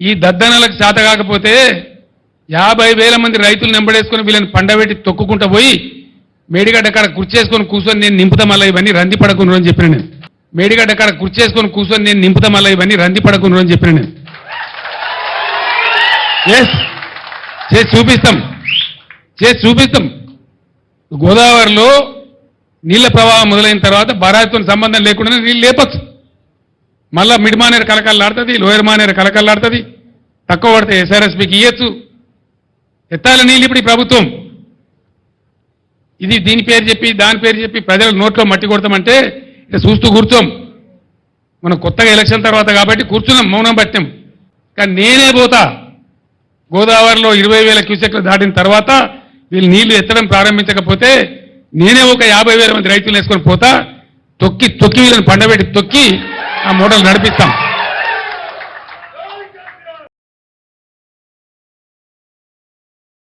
ఈ దద్దనలకు చేత కాకపోతే యాభై వేల మంది రైతులు నెంబడేసుకొని వీళ్ళని పండబెట్టి తొక్కుకుంటూ పోయి మేడిగడ్డ కాడ కుర్చేసుకొని కూర్చొని నేను నింపుతా మళ్ళీ ఇవన్నీ రంది పడకుండా అని చెప్పిన నేను. మేడిగడ్డ కాడ కుర్చేసుకొని కూర్చొని నేను నింపుతా మళ్ళీ ఇవన్నీ రంది పడకుండా అని చెప్పిన నేను. ఎస్ చేసి చూపిస్తాం. చేసి చూపిస్తాం. గోదావరిలో నీళ్ళ ప్రవాహం మొదలైన తర్వాత బరాత్తో సంబంధం లేకుండా నీళ్ళు లేపచ్చు. మళ్ళా మిడ్ మానేరు కలకల్లాడుతుంది లోయర్ మానేరు కలకల్లాడుతుంది తక్కువ పడితే ఎస్ఆర్ఎస్పికి ఇయ్యచ్చు. ఎత్తాల నీళ్ళు ఇప్పుడు ఈ ప్రభుత్వం. ఇది దీని పేరు చెప్పి దాని పేరు చెప్పి ప్రజల నోట్లో మట్టి కొడతామంటే ఇక చూస్తూ కూర్చోం. మనం కొత్తగా ఎలక్షన్ తర్వాత కాబట్టి కూర్చున్నాం మౌనం పట్టాం కానీ నేనే పోతా. గోదావరిలో ఇరవై వేల క్యూసెక్లు దాటిన తర్వాత వీళ్ళు నీళ్ళు ఎత్తడం ప్రారంభించకపోతే నేనే ఒక యాభై వేల మంది రైతులు వేసుకొని పోతా. తొక్కి తొక్కి వీళ్ళని పండబెట్టి తొక్కి ఆ మోడల్ నడిపిస్తాం